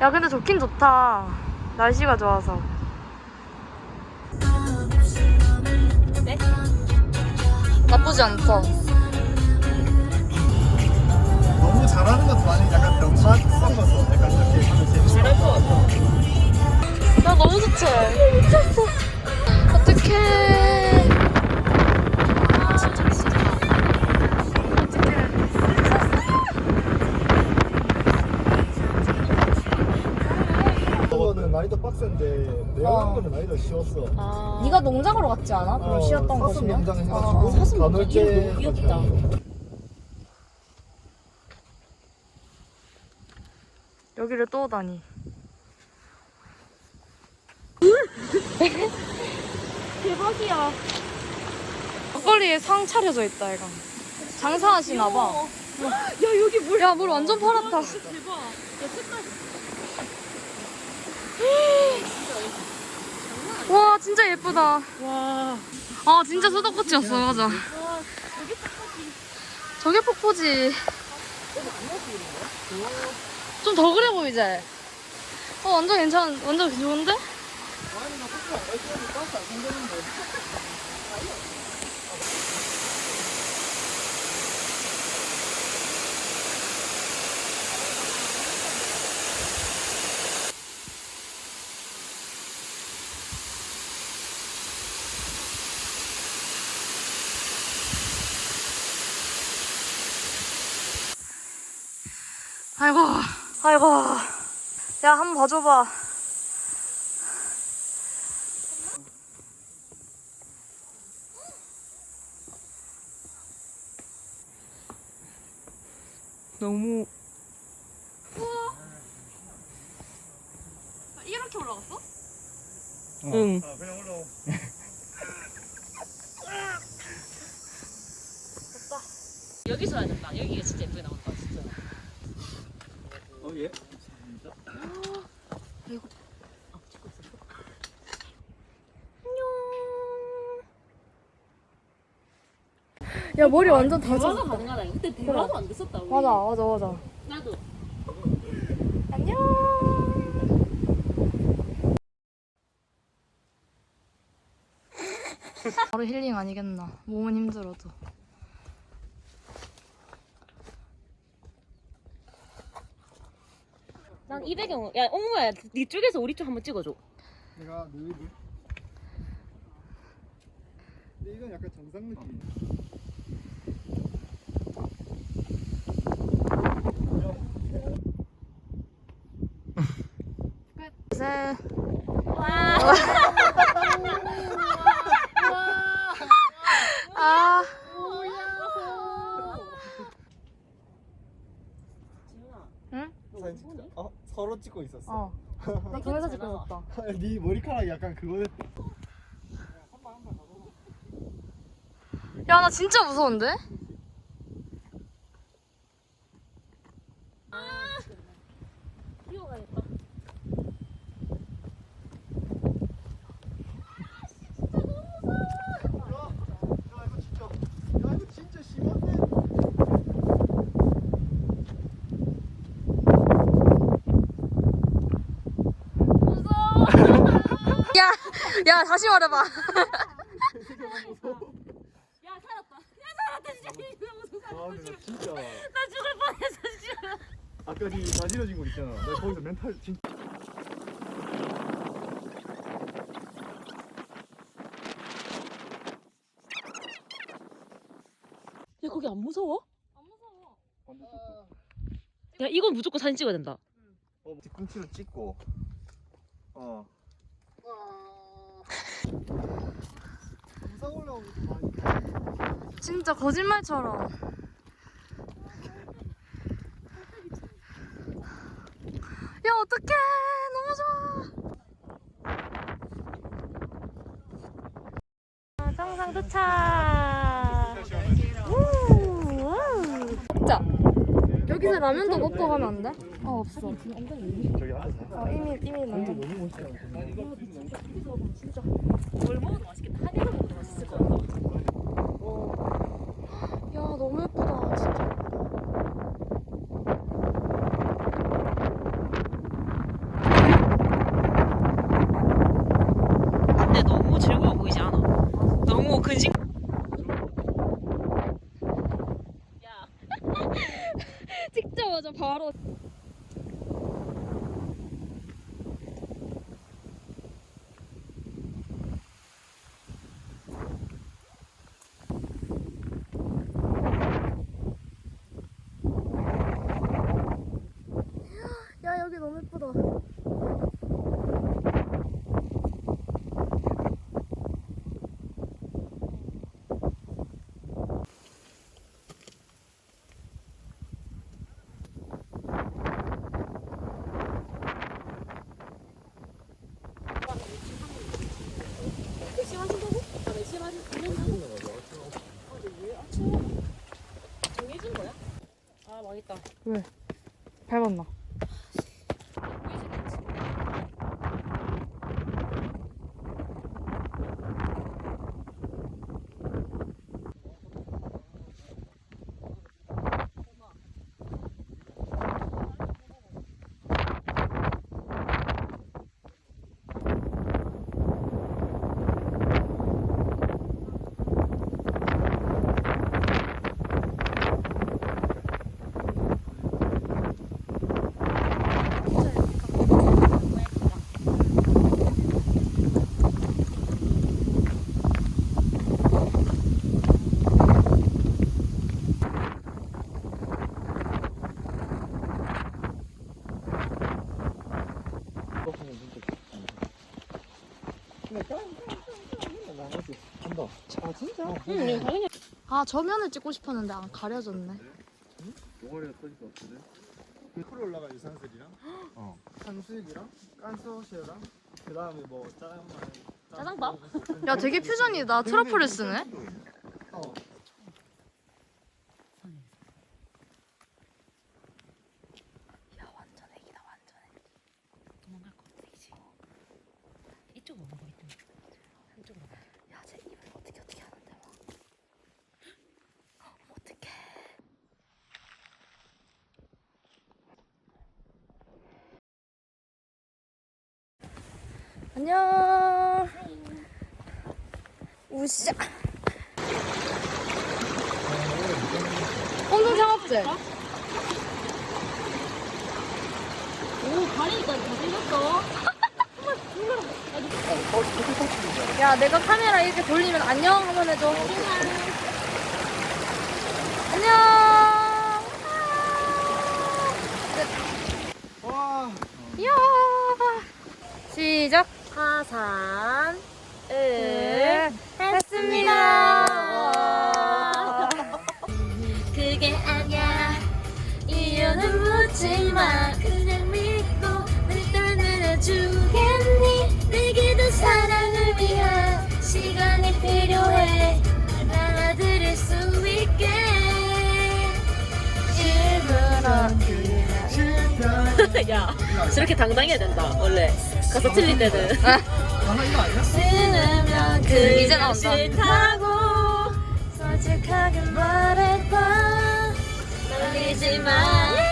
야, 근데 좋긴 좋다. 날씨가 좋아서. 네? 나쁘지 않다. 너무 잘하는 것도 아니고 약간 병맛 섞어서 약간 이렇게 하면 재밌을 것 같아. 나 너무 좋지? 미쳤어. 어. 난이도 쉬웠어. 아. 네가 농장으로 갔지 않아? 그럼 쉬었던 사슴 곳이면? 농장 어, 해가지고 어. 사슴 농장 이름 너무 귀엽다. 같은 거. 여기를 또 오다니. 대박이야. 막걸리에 상 차려져 있다, 얘가. 장사하시나 봐. 야 여기 물. 야, 물 완전 파랗다. 대박. 야 색깔. 와, 진짜 예쁘다. 와. 아, 진짜 수도꼭지였어, 맞아. 저게 폭포지. 좀 더 그래 보이지? 어, 완전 괜찮, 완전 좋은데? 아이고, 아이고. 야, 한번 봐줘봐. 너무. 이렇게 올라갔어? 응. 아, 그냥 올라오. 여기서 하는 방 여기가 진짜 예쁘게 나온다 진짜. 어 예. 야, 머리 완전 다 대화가 젖었다. 가능하다. 그때 대화도 안 됐었다. 우리. 맞아, 맞아, 맞아. 나도. 안녕. 바로 힐링 아니겠나. 몸은 힘들어도. 난이 배경. 야 엉무야, 네 쪽에서 우리 쪽 한번 찍어줘. 내가 누이지. 근데 이건 약간 정상 느낌. 셋. 아, 응? 사진 찍자. 어 서로 찍고 있었어. 어. 나 동영상 찍고 있었다. 네 머리카락이 약간 그거 됐다. 야, 나 진짜 무서운데? 뛰어가겠다. 야 이거 진짜. 야 이거 진짜 심한데. 야, 야, 다시 말해봐. 야 살았다. 야 살았다 진짜. 아 근데 나 진짜. 나 죽을 뻔했어 진짜. 아까 니 나지러진 거 있잖아. 나 거기서 멘탈 진짜. 야 거기 안 무서워? 안 무서워. 야 이건 무조건 사진 찍어야 된다. 어, 뒤꿈치로 찍고. 어. 부상 올라오는 거 많이. 진짜 거짓말처럼. 야, 어떡해. 너무 좋아. 정상 도착. 우, 우. 자, 여기서 라면도 먹고 가면 안 돼? 어 없어. 저기 앉아서. 어 이미 이미 뭐. 나. 너무 멋있다. 아, 진짜 뭘 먹어도 맛있겠다. 한입 먹어도 맛있을 것 같다. 어. 너무 예쁘다 진짜. 근데 너무 즐거워 보이지 않아? 너무 근심. 야. 찍자마자 바로. 있다. 왜? 밟았나? 아 저면을 찍고 싶었는데 안 가려졌네. 동아리가 터질 것 같은데? 풀 올라가 유산슬이랑 어. 산수육이랑 깐소시랑 그 다음에 뭐 짜장면 짜장밥? 야 되게 퓨전이다. 트러플을 쓰네. 어. 야 완전 애기다 완전 애기. 도망갈 것 같아 이제. 이쪽으로 먹어 이쪽. 한쪽으로. 먹어. 야쟤 입을 어떻게 어떻게 하는데 막. 어떡해. 안녕. 우샤. 홍동 창업제. 오 다리니까 잘 생겼어. 야, 내가 카메라 이렇게 돌리면 안녕 한번 해줘. 안녕. 와 이야. 시작. 하산. 을 했습니다. 그게 아니야. 이유는 묻지 마. 그냥 믿고 날 떠나주겠니? 내게도 사랑을 위한 시간이 필요해. 날 알아들을 수 있게. 일부러 야, 저렇게 당당해야 된다 원래. 가서 틀릴 때는. 아, 신으면 그 이제 나온다고 솔직하게 말해봐. 말리지 마.